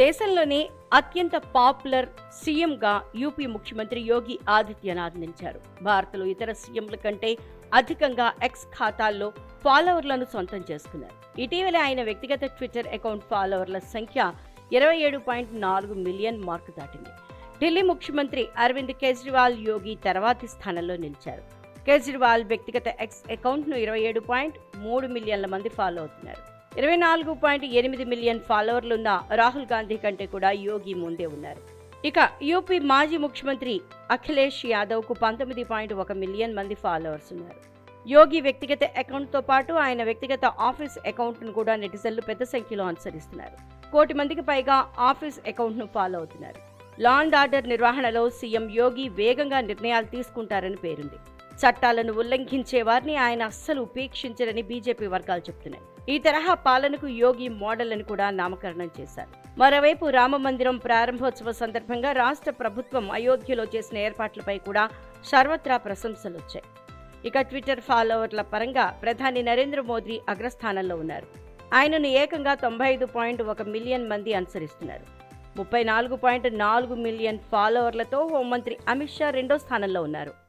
దేశంలోనే అత్యంత పాపులర్ సీఎంగా యూపీ ముఖ్యమంత్రి యోగి ఆదిత్యనాథ్ నిలిచారు. భారత్లో ఇతర సీఎంల కంటే అధికంగా ఎక్స్ ఖాతాల్లో ఫాలోవర్లను సొంతం చేసుకున్నారు. ఇటీవల ఆయన వ్యక్తిగత ట్విట్టర్ అకౌంట్ ఫాలోవర్ల సంఖ్య ఇరవై ఏడు పాయింట్ నాలుగు మిలియన్ మార్కు దాటింది. ఢిల్లీ ముఖ్యమంత్రి అరవింద్ కేజ్రీవాల్ యోగి తర్వాతి స్థానంలో నిలిచారు. కేజ్రీవాల్ వ్యక్తిగత ఎక్స్ అకౌంట్ను ఇరవై ఏడు పాయింట్ మూడు మిలియన్ల మంది ఫాలో అవుతున్నారు. ఇరవై నాలుగు పాయింట్ ఎనిమిది మిలియన్ ఫాలోవర్లున్న రాహుల్ గాంధీ కంటే కూడా యోగి ముందే ఉన్నారు. ఇక యూపీ మాజీ ముఖ్యమంత్రి అఖిలేష్ యాదవ్కు పంతొమ్మిది పాయింట్ ఒక మిలియన్ మంది ఫాలోవర్స్ ఉన్నారు. యోగి వ్యక్తిగత అకౌంట్తో పాటు ఆయన వ్యక్తిగత ఆఫీస్ అకౌంట్ను కూడా నెటిజన్లు పెద్ద సంఖ్యలో అనుసరిస్తున్నారు. కోటి మందికి పైగా ఆఫీస్ అకౌంట్ను ఫాలో అవుతున్నారు. లా అండ్ ఆర్డర్ నిర్వహణలో సీఎం యోగి వేగంగా నిర్ణయాలు తీసుకుంటారని పేరుంది. చట్టాలను ఉల్లంఘించే వారిని ఆయన అస్సలు ఉపేక్షించరని బీజేపీ వర్గాలు చెబుతున్నాయి ఈ తరహా పాలనకు యోగి మోడల్ అని కూడా నామకరణం చేశారు. మరోవైపు రామ మందిరం ప్రారంభోత్సవ సందర్భంగా రాష్ట్ర ప్రభుత్వం అయోధ్యలో చేసిన ఏర్పాట్లపై కూడా సర్వత్రా ప్రశంసలు వచ్చాయి. ఇక ట్విట్టర్ ఫాలోవర్ల పరంగా ప్రధాని నరేంద్ర మోదీ అగ్రస్థానంలో ఉన్నారు. ఆయనను ఏకంగా తొంభై ఐదు పాయింట్ ఒక మిలియన్ మంది అనుసరిస్తున్నారు. ముప్పై నాలుగు పాయింట్ నాలుగు మిలియన్ ఫాలోవర్లతో హోంమంత్రి అమిత్ షా రెండో స్థానంలో ఉన్నారు.